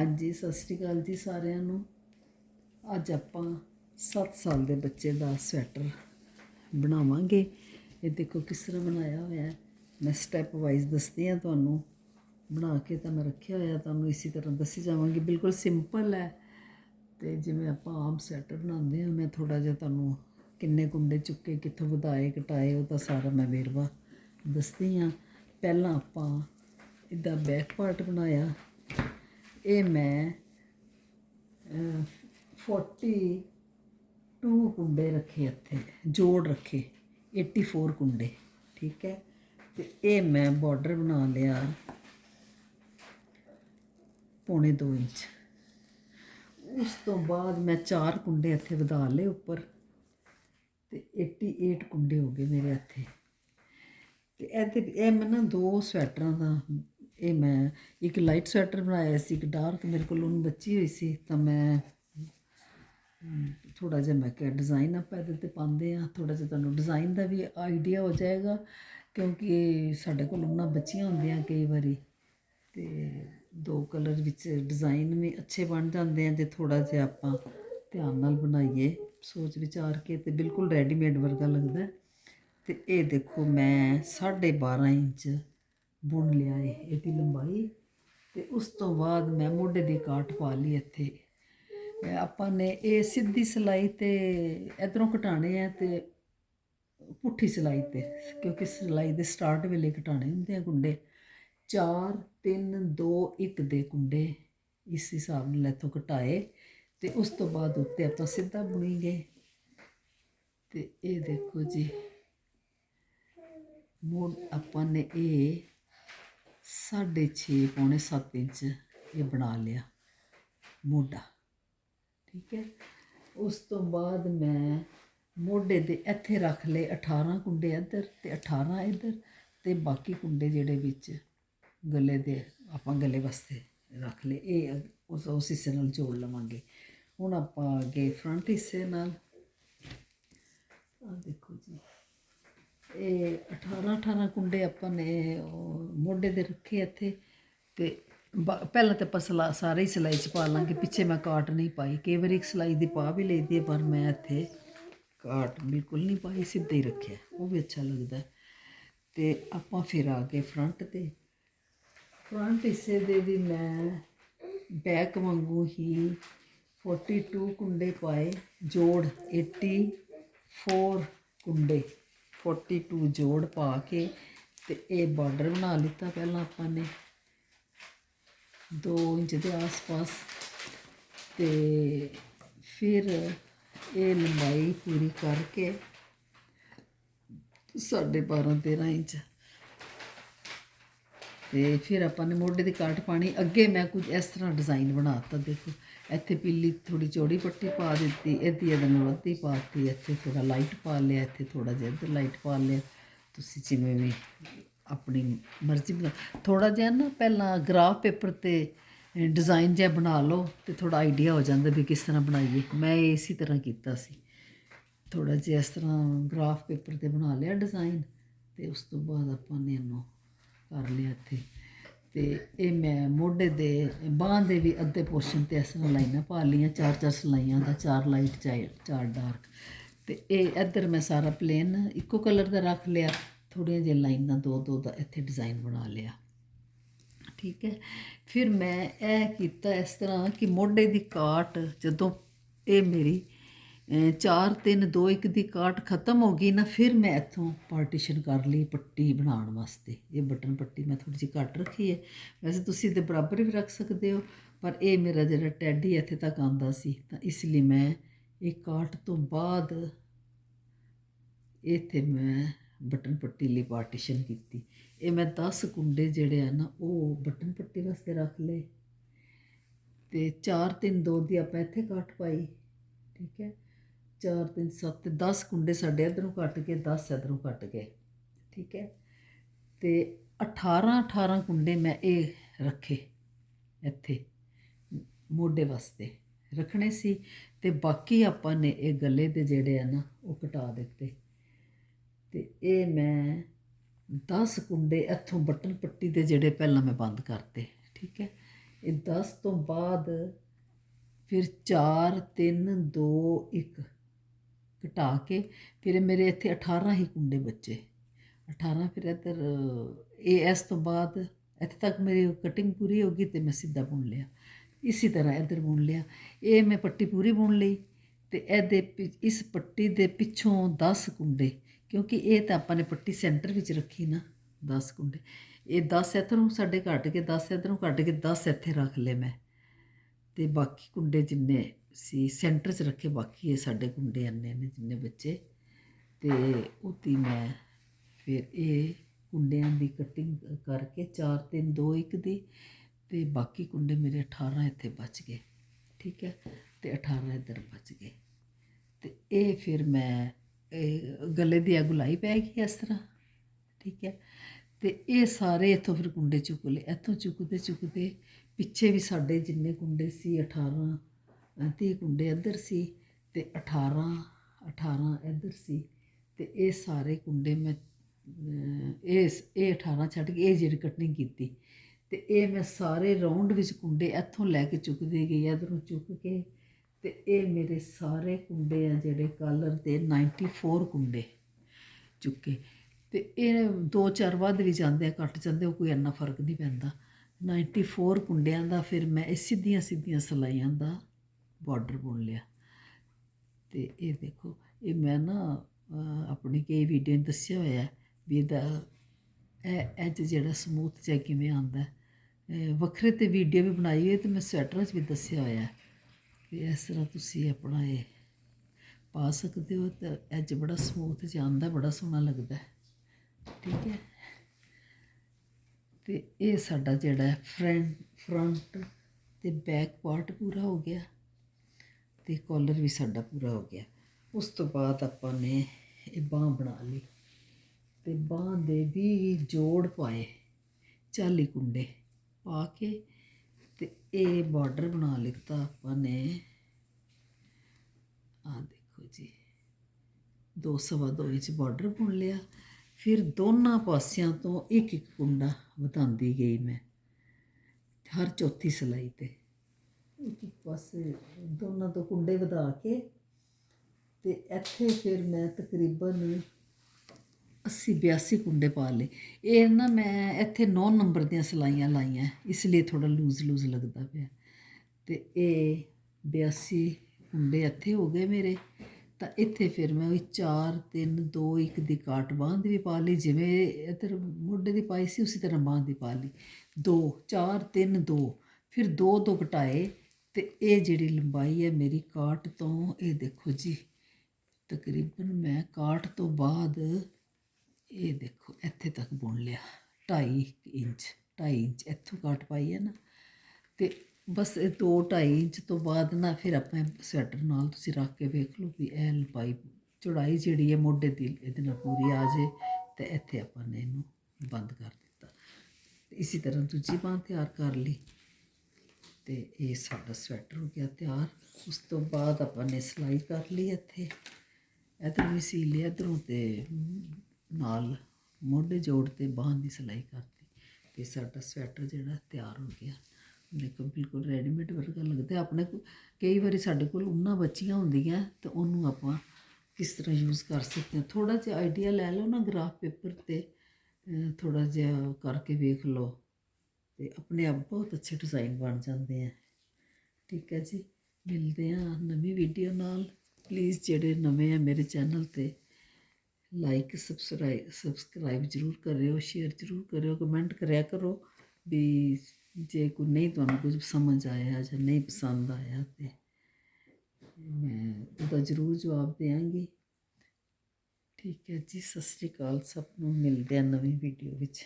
ਹਾਂਜੀ ਸਤਿ ਸ਼੍ਰੀ ਅਕਾਲ ਜੀ ਸਾਰਿਆਂ ਨੂੰ। ਅੱਜ ਆਪਾਂ 7 ਸਾਲ ਦੇ ਬੱਚੇ ਦਾ ਸਵੈਟਰ ਬਣਾਵਾਂਗੇ। ਇਹ ਦੇਖੋ ਕਿਸ ਤਰ੍ਹਾਂ ਬਣਾਇਆ ਹੋਇਆ ਹੈ। ਮੈਂ ਸਟੈਪ ਵਾਈਜ਼ ਦੱਸਦੀ ਹਾਂ ਤੁਹਾਨੂੰ। ਬਣਾ ਕੇ ਤਾਂ ਮੈਂ ਰੱਖਿਆ ਹੋਇਆ, ਤੁਹਾਨੂੰ ਇਸੇ ਤਰ੍ਹਾਂ ਦੱਸੀ ਜਾਵਾਂਗੀ। ਬਿਲਕੁਲ ਸਿੰਪਲ ਹੈ। ਤੇ ਜਿਵੇਂ ਆਪਾਂ ਆਮ ਸਵੈਟਰ ਬਣਾਉਂਦੇ ਹਾਂ, ਮੈਂ ਥੋੜਾ ਜਿਹਾ ਤੁਹਾਨੂੰ ਕਿੰਨੇ ਕੁੰਡੇ ਚੁੱਕੇ, ਕਿੱਥੋਂ ਵਧਾਏ, ਘਟਾਏ, ਉਹ ਤਾਂ ਸਾਰਾ ਮੈਂ ਵੇਰਵਾ ਦੱਸਦੀ ਹਾਂ। ਪਹਿਲਾਂ ਆਪਾਂ ਇਹਦਾ ਬੈਕ ਪਾਰਟ ਬਣਾਇਆ। ਇਹ ਮੈਂ ਅਹ, 42 ਕੁੰਡੇ ਰੱਖੇ ਇੱਥੇ ਜੋੜ ਰੱਖੇ 84 ਕੁੰਡੇ ਠੀਕ ਹੈ? ਤੇ ਇਹ ਮੈਂ ਬਾਰਡਰ ਬਣਾ ਲਿਆ ਪੌਣੇ 2 ਇੰਚ। ਉਸ ਤੋਂ ਬਾਅਦ ਮੈਂ ਚਾਰ ਕੁੰਡੇ ਇੱਥੇ ਵਧਾ ਲਏ ਉੱਪਰ ਤੇ 88 ਕੁੰਡੇ ਹੋ ਗਏ ਮੇਰੇ ਇੱਥੇ। ਤੇ ਇਹਦੇ ਇਹ ਮੈਂ ਨਾ ਦੋ ਸਵੈਟਰਾਂ ਦਾ ਇਹ ਮੈਂ ਇੱਕ ਲਾਈਟ ਸਵੈਟਰ ਬਣਾਇਆ ਸੀ, ਇੱਕ ਡਾਰਕ ਮੇਰੇ ਕੋਲ ਉਹਨੂੰ ਬੱਚੀ ਹੋਈ ਸੀ, ਤਾਂ ਮੈਂ ਥੋੜਾ ਜਿਹਾ ਮੈਂ ਕਿਹਾ ਡਿਜ਼ਾਈਨ ਆਪਾਂ ਇਹਦੇ ਤੇ ਪਾਉਂਦੇ ਆ ਥੋੜਾ ਜਿਹਾ ਤੁਹਾਨੂੰ ਡਿਜ਼ਾਈਨ ਦਾ ਵੀ ਆਈਡੀਆ ਹੋ ਜਾਏਗਾ, ਕਿਉਂਕਿ ਸਾਡੇ ਕੋਲ ਉਹਨਾਂ ਬੱਚੀਆਂ ਹੁੰਦੀਆਂ ਕਈ ਵਾਰੀ, ਤੇ ਦੋ ਕਲਰ ਵਿੱਚ ਡਿਜ਼ਾਈਨ ਵੀ ਅੱਛੇ ਬਣ ਜਾਂਦੇ ਆ, ਜੇ ਥੋੜਾ ਜਿਹਾ ਆਪਾਂ ਧਿਆਨ ਨਾਲ ਬਣਾਈਏ, ਸੋਚ ਵਿਚਾਰ ਕੇ ਤੇ ਬਿਲਕੁਲ ਰੈਡੀਮੇਡ ਵਰਗਾ ਲੱਗਦਾ ਹੈ। ਤੇ ਇਹ ਦੇਖੋ ਮੈਂ 12.5 ਇੰਚ ਬੁਣ ਲਿਆ ਹੈ ਇਹਦੀ ਲੰਬਾਈ। ਤੇ ਉਸ ਤੋਂ ਬਾਅਦ ਮੈਂ ਮੋਢੇ ਦੀ ਕਾਟ ਪਾ ਲਈ ਇੱਥੇ। ਆਪਾਂ ਨੇ ਇਹ ਸਿੱਧੀ ਸਿਲਾਈ ਤੇ ਇਧਰੋਂ ਘਟਾਣੇ ਆ ਤੇ ਪੁੱਠੀ ਸਿਲਾਈ ਤੇ, ਕਿਉਂਕਿ ਸਿਲਾਈ ਦੇ ਸਟਾਰਟ ਵੇਲੇ ਘਟਾਣੇ ਹੁੰਦੇ ਆ ਕੁੰਡੇ। 4 3 2 1 ਦੇ ਕੁੰਡੇ ਇਸ ਹਿਸਾਬ ਨਾਲ ਇੱਥੋਂ ਘਟਾਏ। ਤੇ ਉਸ ਤੋਂ ਬਾਅਦ ਉੱਤੇ ਆਪਾਂ ਸਿੱਧਾ ਬੁਣੀ ਗਏ ਤੇ ਇਹ ਦੇਖੋ ਜੀ ਮੋੜ ਆਪਾਂ ਨੇ ਇਹ ਸਾਢੇ ਛੇ ਪੌਣੇ 7 ਇੰਚ ਇਹ ਬਣਾ ਲਿਆ ਮੋਢਾ, ਠੀਕ ਹੈ। ਉਸ ਤੋਂ ਬਾਅਦ ਮੈਂ ਮੋਢੇ ਦੇ ਇੱਥੇ ਰੱਖ ਲਏ 18 ਕੁੰਡੇ ਇੱਧਰ ਤੇ 18 ਇੱਧਰ ਤੇ ਬਾਕੀ ਕੁੰਡੇ ਜਿਹੜੇ ਵਿੱਚ ਗਲੇ ਦੇ ਆਪਾਂ ਗਲੇ ਵਾਸਤੇ ਰੱਖ ਲਏ। ਇਹ ਉਸ ਉਸ ਹਿੱਸੇ ਨਾਲ ਜੋੜ ਲਵਾਂਗੇ। ਹੁਣ ਆਪਾਂ ਅੱਗੇ ਫਰੰਟ ਹਿੱਸੇ ਨਾਲ ਆ ਦੇਖੋ ਜੀ। ਇਹ 18 18 ਕੁੰਡੇ ਆਪਾਂ ਨੇ ਉਹ ਮੋਢੇ ਦੇ ਰੱਖੇ ਇੱਥੇ ਤੇ ਬ- ਪਹਿਲਾਂ ਤਾਂ ਆਪਾਂ ਸਲਾ ਸਾਰੇ ਹੀ ਸਿਲਾਈ ਚ ਪਾ ਲਾਂਗੇ, ਪਿੱਛੇ ਮੈਂ ਕਾਟ ਨਹੀਂ ਪਾਈ, ਕਈ ਵਾਰੀ ਇੱਕ ਸਿਲਾਈ ਦੀ ਪਾ ਵੀ ਲਈਦੀ ਹੈ ਪਰ ਮੈਂ ਇੱਥੇ ਕਾਟ ਬਿਲਕੁਲ ਨਹੀਂ ਪਾਈ, ਸਿੱਧਾ ਹੀ ਰੱਖਿਆ, ਉਹ ਵੀ ਅੱਛਾ ਲੱਗਦਾ ਹੈ। ਤੇ ਆਪਾਂ ਫਿਰ ਆ ਗਏ ਫਰੰਟ ਤੇ ਫਰੰਟ ਹਿੱਸੇ ਦੇ ਵੀ ਮੈਂ ਬੈਕ ਵਾਂਗੂ ਹੀ 42 ਕੁੰਡੇ ਪਾਏ, ਜੋੜ 84 ਕੁੰਡੇ 42 ਜੋੜ ਪਾ ਕੇ ਤੇ ਇਹ ਬਾਰਡਰ ਬਣਾ ਲਿੱਤਾ ਪਹਿਲਾਂ ਆਪਾਂ ਨੇ। 2 ਇੰਚ ਦੇ ਆਸ-ਪਾਸ। ਤੇ ਫਿਰ ਇਹ ਲੰਬਾਈ ਪੂਰੀ ਕਰਕੇ ਸਾਢੇ 12 13 ਇੰਚ ਤੇ ਫਿਰ ਆਪਾਂ ਨੇ ਮੋਢੇ ਦੀ ਕਾਟ ਪਾਣੀ, ਅੱਗੇ ਮੈਂ ਕੁਝ ਇਸ ਤਰ੍ਹਾਂ ਡਿਜ਼ਾਈਨ ਬਣਾਤਾ, ਦੇਖੋ। ਇੱਥੇ ਪੀਲੀ ਥੋੜੀ ਚੌੜੀ ਪੱਟੀ ਪਾ ਦਿੱਤੀ, ਇਹਦੀ ਇਹਦੇ ਨਾਲ ਅੱਧੀ ਪਾਤੀ ਇੱਥੇ ਥੋੜਾ ਲਾਈਟ ਪਾ ਲਿਆ, ਇੱਥੇ ਥੋੜਾ ਜਿਹਾ ਇੱਧਰ ਲਾਈਟ ਪਾ ਲਿਆ। ਤੁਸੀਂ ਜਿਵੇਂ ਵੀ ਆਪਣੀ ਮਰਜ਼ੀ ਬਣਾ ਥੋੜਾ ਜਿਹਾ ਨਾ ਪਹਿਲਾਂ ਗ੍ਰਾਫ ਪੇਪਰ ਤੇ ਡਿਜ਼ਾਈਨ ਜਿਹਾ ਬਣਾ ਲਓ ਤੇ ਥੋੜਾ ਆਈਡੀਆ ਹੋ ਜਾਂਦਾ ਵੀ ਕਿਸ ਤਰ੍ਹਾਂ ਬਣਾਈਏ। ਮੈਂ ਇਸੇ ਤਰ੍ਹਾਂ ਕੀਤਾ ਸੀ। ਥੋੜਾ ਜਿਹਾ ਇਸ ਤਰ੍ਹਾਂ ਗ੍ਰਾਫ ਪੇਪਰ ਤੇ ਬਣਾ ਲਿਆ ਡਿਜ਼ਾਈਨ ਤੇ ਉਸ ਤੋਂ ਬਾਅਦ ਆਪਾਂ ਨੇ ਇਹਨੂੰ ਕਰ ਲਿਆ ਇੱਥੇ। ਤੇ ਇਹ ਮੈਂ ਮੋਢੇ ਦੇ ਬਾਹਾਂ ਦੇ ਵੀ ਅੱਧੇ ਪੋਰਸ਼ਨ ਤੇ ਇਸ ਤਰ੍ਹਾਂ ਲਾਈਨਾਂ ਪਾ ਲਈਆਂ, ਚਾਰ ਚਾਰ ਸਲਾਈਆਂ ਦਾ, ਚਾਰ ਲਾਈਟ ਚਾਰ ਡਾਰਕ ਤੇ ਇਹ ਇੱਧਰ ਮੈਂ ਸਾਰਾ ਪਲੇਨ ਇੱਕੋ ਕਲਰ ਦਾ ਰੱਖ ਲਿਆ। ਥੋੜੀਆਂ ਜਿਹੀਆਂ ਲਾਈਨਾਂ ਦੋ ਦੋ ਦਾ ਇੱਥੇ ਡਿਜ਼ਾਈਨ ਬਣਾ ਲਿਆ। ਠੀਕ ਹੈ? ਫਿਰ ਮੈਂ ਇਹ ਕੀਤਾ ਇਸ ਤਰ੍ਹਾਂ ਕਿ ਮੋਢੇ ਦੀ ਕਾਟ ਜਦੋਂ ਇਹ ਮੇਰੀ 4 3 2 1 ਦੀ ਕਾਟ ਖਤਮ ਹੋ ਗਈ ਨਾ, ਫਿਰ ਮੈਂ ਇੱਥੋਂ ਪਾਰਟੀਸ਼ਨ ਕਰ ਲਈ ਪੱਟੀ ਬਣਾਉਣ ਵਾਸਤੇ। ਇਹ ਬਟਨ ਪੱਟੀ ਮੈਂ ਥੋੜੀ ਜਿਹੀ ਘੱਟ ਰੱਖੀ ਹੈ। ਵੈਸੇ ਤੁਸੀਂ ਤੇ ਬਰਾਬਰ ਵੀ ਰੱਖ ਸਕਦੇ ਹੋ, ਪਰ ਇਹ ਮੇਰਾ ਜਿਹੜਾ ਟੈਡੀ ਇੱਥੇ ਤੱਕ ਆਂਦਾ ਸੀ, ਤਾਂ ਇਸ ਲਈ ਮੈਂ ਇਹ ਕਾਟ ਤੋਂ ਬਾਅਦ ਇੱਥੇ ਮੈਂ ਬਟਨ ਪੱਟੀ ਲਈ ਪਾਰਟੀਸ਼ਨ ਕੀਤੀ। ਇਹ ਮੈਂ 10 ਕੁੰਡੇ ਜਿਹੜੇ ਆ ਨਾ, ਉਹ ਬਟਨ ਪੱਟੀ ਵਾਸਤੇ ਰੱਖ ਲਏ। ਤੇ 4 3 2 ਦੀ ਆਪਾਂ ਇੱਥੇ ਕਾਟ ਪਾਈ, ਠੀਕ ਹੈ? 4 3 7 10 ਕੁੰਡੇ ਸਾਡੇ ਇਧਰੋਂ ਕੱਟ ਕੇ 10 ਇਧਰੋਂ ਕੱਟ ਗਏ ਠੀਕ ਹੈ? ਤੇ 18 18 ਕੁੰਡੇ ਮੈਂ ਇਹ ਰੱਖੇ ਇੱਥੇ, ਮੋਢੇ ਵਾਸਤੇ। ਰੱਖਣੇ ਸੀ ਤੇ ਬਾਕੀ ਆਪਾਂ ਨੇ ਇਹ ਗਲੇ ਦੇ ਜਿਹੜੇ ਆ ਨਾ, ਉਹ ਕਟਾ ਦਿੱਤੇ। ਤੇ ਇਹ ਮੈਂ 10 ਕੁੰਡੇ ਇੱਥੋਂ ਬਟਨ ਪੱਟੀ ਦੇ ਜਿਹੜੇ ਪਹਿਲਾਂ ਮੈਂ ਬੰਦ ਕਰਤੇ, ਠੀਕ ਹੈ? ਇਹ 10 ਤੋਂ ਬਾਅਦ ਫਿਰ 4 3 2 1 ਘਟਾ ਕੇ ਫਿਰ ਮੇਰੇ ਇੱਥੇ 18 ਹੀ ਕੁੰਡੇ ਬੱਚੇ। 18 ਫਿਰ ਇੱਧਰ ਅ, ਇਹ ਇਸ ਤੋਂ ਬਾਅਦ ਇੱਥੇ ਤੱਕ ਮੇਰੀ ਕਟਿੰਗ ਪੂਰੀ ਹੋ ਗਈ ਤੇ ਮੈਂ ਸਿੱਧਾ ਬੁਣ ਲਿਆ। ਇਸੇ ਤਰ੍ਹਾਂ ਇੱਧਰ ਬੁਣ ਲਿਆ। ਇਹ ਮੈਂ ਪੱਟੀ ਪੂਰੀ ਬੁਣ ਲਈ ਤੇ ਇਹਦੇ ਪਿ- ਇਸ ਪੱਟੀ ਦੇ ਪਿੱਛੋਂ 10 ਕੁੰਡੇ ਕਿਉਂਕਿ ਇਹ ਤਾਂ ਆਪਾਂ ਨੇ ਪੱਟੀ ਸੈਂਟਰ ਵਿੱਚ ਰੱਖੀ ਨਾ 10 ਕੁੰਡੇ। ਇਹ 10 ਇੱਧਰੋਂ ਸਾਡੇ ਕੱਟ ਕੇ 10 ਇੱਧਰੋਂ ਕੱਟ ਕੇ 10 ਇੱਥੇ ਰੱਖ ਲਏ ਮੈਂ। ਤੇ ਬਾਕੀ ਕੁੰਡੇ ਜਿੰਨੇ ਸੀ, ਸੈਂਟਰ 'ਚ ਰੱਖੇ ਬਾਕੀ ਇਹ ਸਾਡੇ ਕੁੰਡੇ ਇੰਨੇ ਨੇ ਜਿੰਨੇ ਬੱਚੇ। ਤੇ ਉਤੀ ਮੈਂ ਫਿਰ ਇਹ ਕੁੰਡਿਆਂ ਦੀ ਕਟਿੰਗ ਕਰਕੇ 4 3 2 1 ਦੀ ਤੇ ਬਾਕੀ ਕੁੰਡੇ ਮੇਰੇ 18 ਇੱਥੇ ਬਚ ਗਏ, ਠੀਕ ਹੈ? ਤੇ 18 ਇੱਧਰ ਬਚ ਗਏ। ਤੇ ਇਹ ਫਿਰ ਮੈਂ, ਇਹ ਗਲੇ ਦੀ ਅਗੁਲਾਈ ਪੈ ਗਈ ਇਸ ਤਰ੍ਹਾਂ, ਠੀਕ ਹੈ? ਤੇ ਇਹ ਸਾਰੇ ਇੱਥੋਂ ਫਿਰ ਕੁੰਡੇ ਚੁੱਕ ਲਏ। ਇੱਥੋਂ ਚੁੱਕਦੇ ਚੁੱਕਦੇ ਪਿੱਛੇ ਵੀ ਸਾਡੇ ਜਿੰਨੇ ਕੁੰਡੇ ਸੀ 18 30 ਕੁੰਡੇ ਇੱਧਰ ਸੀ ਤੇ 18 18 ਇੱਧਰ ਸੀ ਤੇ ਇਹ ਸਾਰੇ ਕੁੰਡੇ ਮੈਂ ਇਹ ਇਹ 18 ਛੱਡ ਕੇ ਇਹ ਜਿਹੜੀ ਕਟਿੰਗ ਕੀਤੀ ਤੇ ਇਹ ਮੈਂ ਸਾਰੇ ਰਾਉਂਡ ਵਿੱਚ ਕੁੰਡੇ ਇੱਥੋਂ ਲੈ ਕੇ ਚੁੱਕਦੀ ਗਈ, ਇਧਰੋਂ ਚੁੱਕ ਕੇ ਤੇ ਇਹ ਮੇਰੇ ਸਾਰੇ ਕੁੰਡੇ ਆ ਜਿਹੜੇ ਕਲਰ ਦੇ 94 ਕੁੰਡੇ ਚੁੱਕੇ ਤੇ ਇਹ ਦੋ ਚਾਰ ਵੱਧ ਵੀ ਜਾਂਦੇ ਆ, ਘਟ ਜਾਂਦੇ ਉਹ ਕੋਈ ਇੰਨਾ ਫ਼ਰਕ ਨਹੀਂ ਪੈਂਦਾ। 94 ਕੁੰਡਿਆਂ ਦਾ ਫਿਰ ਮੈਂ ਇਹ ਸਿੱਧੀਆਂ ਸਿੱਧੀਆਂ ਸਲਾਈਆਂ ਦਾ ਬਾਰਡਰ ਬੁਣ ਲਿਆ। ਤੇ ਇਹ ਦੇਖੋ, ਇਹ ਮੈਂ ਨਾ ਆਪਣੀ ਕਈ ਵੀਡੀਓ 'ਚ ਦੱਸਿਆ ਹੋਇਆ ਵੀ ਇਹਦਾ ਇਹ ਐਜ ਜਿਹੜਾ ਸਮੂਥ ਜਿਹਾ ਕਿਵੇਂ ਆਉਂਦਾ। ਵੱਖਰੇ ਤੇ ਵੀਡੀਓ ਵੀ ਬਣਾਈ ਹੋਈ ਹੈ ਤੇ ਮੈਂ ਸਵੈਟਰਾਂ 'ਚ ਵੀ ਦੱਸਿਆ ਹੋਇਆ। ਕਿ ਇਸ ਤਰ੍ਹਾਂ ਤੁਸੀਂ ਆਪਣਾ ਇਹ ਪਾ ਸਕਦੇ ਹੋ ਤਾਂ ਐਜ ਬੜਾ ਸਮੂਥ ਜਿਹਾ ਆਉਂਦਾ, ਬੜਾ ਸੋਹਣਾ ਲੱਗਦਾ। ਠੀਕ ਹੈ। ਤੇ ਇਹ ਸਾਡਾ ਜਿਹੜਾ ਹੈ ਫਰੰਟ ਫਰੰਟ ਤੇ ਬੈਕ ਪਾਰਟ ਪੂਰਾ ਹੋ ਗਿਆ। ਤੇ ਕਾਲਰ ਵੀ ਸਾਡਾ ਪੂਰਾ ਹੋ ਗਿਆ। ਉਸ ਤੋਂ ਬਾਅਦ ਆਪਾਂ ਨੇ ਇਹ ਬਾਹ ਬਣਾ ਲਈ ਤੇ ਬਾਹ ਦੇ ਵੀ ਜੋੜ ਪਾਏ 40 ਕੁੰਡੇ ਪਾ ਕੇ ਤੇ ਇਹ ਬਾਰਡਰ ਬਣਾ ਲਿੱਤਾ ਆਪਾਂ ਨੇ। ਆ ਦੇਖੋ ਜੀ, ਦੋ ਸਵਾ ਦੋ ਇੰਚ ਬਾਰਡਰ ਬੁਣ ਲਿਆ। ਫਿਰ ਦੋਨਾਂ ਪਾਸਿਆਂ ਤੋਂ ਇੱਕ ਇੱਕ ਕੁੰਡਾ ਵਧਾਉਂਦੀ ਗਈ ਮੈਂ, ਹਰ ਚੌਥੀ ਸਲਾਈ ਤੇ। ਇੱਕ ਇੱਕ ਪਾਸੇ ਦੋਨਾਂ ਤੋਂ ਕੁੰਡੇ ਵਧਾ ਕੇ ਤੇ ਇੱਥੇ ਫਿਰ ਮੈਂ ਤਕਰੀਬਨ 80 82 ਕੁੰਡੇ ਪਾ ਲਏ। ਇਹ ਨਾ ਮੈਂ ਇੱਥੇ 9 ਨੰਬਰ ਦੀਆਂ ਸਲਾਈਆਂ ਲਾਈਆਂ, ਇਸ ਲਈ ਥੋੜਾ ਲੂਜ਼ ਲੂਜ਼ ਲੱਗਦਾ ਪਿਆ। ਤੇ ਇਹ 82 ਕੁੰਡੇ ਇੱਥੇ ਹੋ ਗਏ ਮੇਰੇ। ਤਾਂ ਇੱਥੇ ਫਿਰ ਮੈਂ ਉਹ 4 3 2 1 ਦੀ ਕਾਟ ਬਾਂਧ ਵੀ ਪਾ ਲਈ, ਜਿਵੇਂ ਇੱਧਰ ਮੋਢੇ ਦੀ ਪਾਈ ਸੀ, ਉਸੇ ਤਰ੍ਹਾਂ ਬਾਂਧ ਦੀ ਪਾ ਲਈ। 2 4 3 2 ਫਿਰ 2 ਤੋਂ ਘਟਾਏ ਤੇ ਇਹ ਜਿਹੜੀ ਲੰਬਾਈ ਹੈ ਮੇਰੀ ਕਾਟ ਤੋਂ, ਇਹ ਦੇਖੋ ਜੀ, ਤਕਰੀਬਨ ਮੈਂ ਕਾਟ ਤੋਂ ਬਾਅਦ ਇਹ ਦੇਖੋ, ਇੱਥੇ ਤੱਕ ਬੁਣ ਲਿਆ 2.5 ਇੰਚ 2.5 ਇੰਚ, ਇੱਥੋਂ ਕਾਟ ਪਾਈ ਹੈ ਨਾ। ਤੇ ਬਸ ਇਹ 2 2.5 ਇੰਚ ਤੋਂ ਬਾਅਦ ਨਾ ਫਿਰ ਆਪਾਂ ਸਵੈਟਰ ਨਾਲ ਤੁਸੀਂ ਰੱਖ ਕੇ ਵੇਖ ਲਓ ਵੀ ਇਹ ਲੰਬਾਈ, ਚੌੜਾਈ ਜਿਹੜੀ ਹੈ ਮੋਢੇ ਦੀ, ਇਹਦੇ ਨਾਲ ਪੂਰੀ ਆ ਜੇ ਤੇ ਇੱਥੇ ਆਪਾਂ ਨੇ ਇਹਨੂੰ ਬੰਦ ਕਰ ਦਿੱਤਾ। ਤੇ ਇਸੇ ਤਰ੍ਹਾਂ ਦੂਜੀ ਬਾਂਹ ਤਿਆਰ ਕਰ ਲਈ। ਤੇ ਇਹ ਸਾਡਾ ਸਵੈਟਰ ਹੋ ਗਿਆ ਤਿਆਰ। ਉਸ ਤੋਂ ਬਾਅਦ ਆਪਾਂ ਨੇ ਸਿਲਾਈ ਕਰ ਲਈ ਇੱਥੇ। ਇੱਧਰ ਵੀ ਸੀ ਲਿਆ, ਇੱਧਰੋਂ ਤੇ ਨਾਲ ਮੋਢੇ ਜੋੜ ਤੇ ਬਾਹਾਂ ਦੀ ਸਿਲਾਈ ਕਰਤੀ। ਤੇ ਸਾਡਾ ਸਵੈਟਰ ਜਿਹੜਾ ਤਿਆਰ ਹੋ ਗਿਆ। ਦੇਖੋ ਬਿਲਕੁਲ ਰੈਡੀਮੇਡ ਵਰਗਾ ਲੱਗਦਾ। ਆਪਣੇ ਕੋਲ ਕਈ ਵਾਰੀ ਸਾਡੇ ਕੋਲ ਉਹਨਾਂ ਬੱਚੀਆਂ ਹੁੰਦੀਆਂ ਤੇ ਉਹਨੂੰ ਆਪਾਂ ਕਿਸ ਤਰ੍ਹਾਂ ਯੂਜ਼ ਕਰ ਸਕਦੇ ਹਾਂ। ਥੋੜਾ ਜਿਹਾ ਆਈਡੀਆ ਲੈ ਲਓ ਨਾ ਗ੍ਰਾਫ ਪੇਪਰ ਤੇ। ਥੋੜਾ ਜਿਹਾ ਕਰਕੇ ਵੇਖ ਲਓ। ਤੇ ਆਪਣੇ ਆਪ ਬਹੁਤ ਅੱਛੇ ਡਿਜ਼ਾਈਨ ਬਣ ਜਾਂਦੇ ਆ। ਠੀਕ ਹੈ ਜੀ, ਮਿਲਦੇ ਆ ਨਵੀਂ ਵੀਡੀਓ ਨਾਲ। ਪਲੀਜ਼ ਜਿਹੜੇ ਨਵੇਂ ਆ ਮੇਰੇ ਚੈਨਲ ਤੇ ਲਾਈਕ ਸਬਸਕ੍ਰਾਈਬ ਸਬਸਕ੍ਰਾਈਬ ਜ਼ਰੂਰ ਕਰਿਓ ਸ਼ੇਅਰ ਜ਼ਰੂਰ ਕਰਿਓ ਕਮੈਂਟ ਕਰਿਆ ਕਰੋ ਵੀ ਜੇ ਕੋਈ ਨਹੀਂ ਤੁਹਾਨੂੰ ਕੁਝ ਸਮਝ ਆਇਆ ਜਾਂ ਨਹੀਂ ਪਸੰਦ ਆਇਆ ਤੇ ਮੈਂ ਉਹਦਾ ਜ਼ਰੂਰ ਜਵਾਬ ਦੇਵਾਂਗੀ। ਠੀਕ ਹੈ ਜੀ, ਸਤਿ ਸ੍ਰੀ ਅਕਾਲ, ਸਭ ਨੂੰ ਮਿਲਦੇ ਆ ਨਵੀਂ ਵੀਡੀਓ ਵਿੱਚ।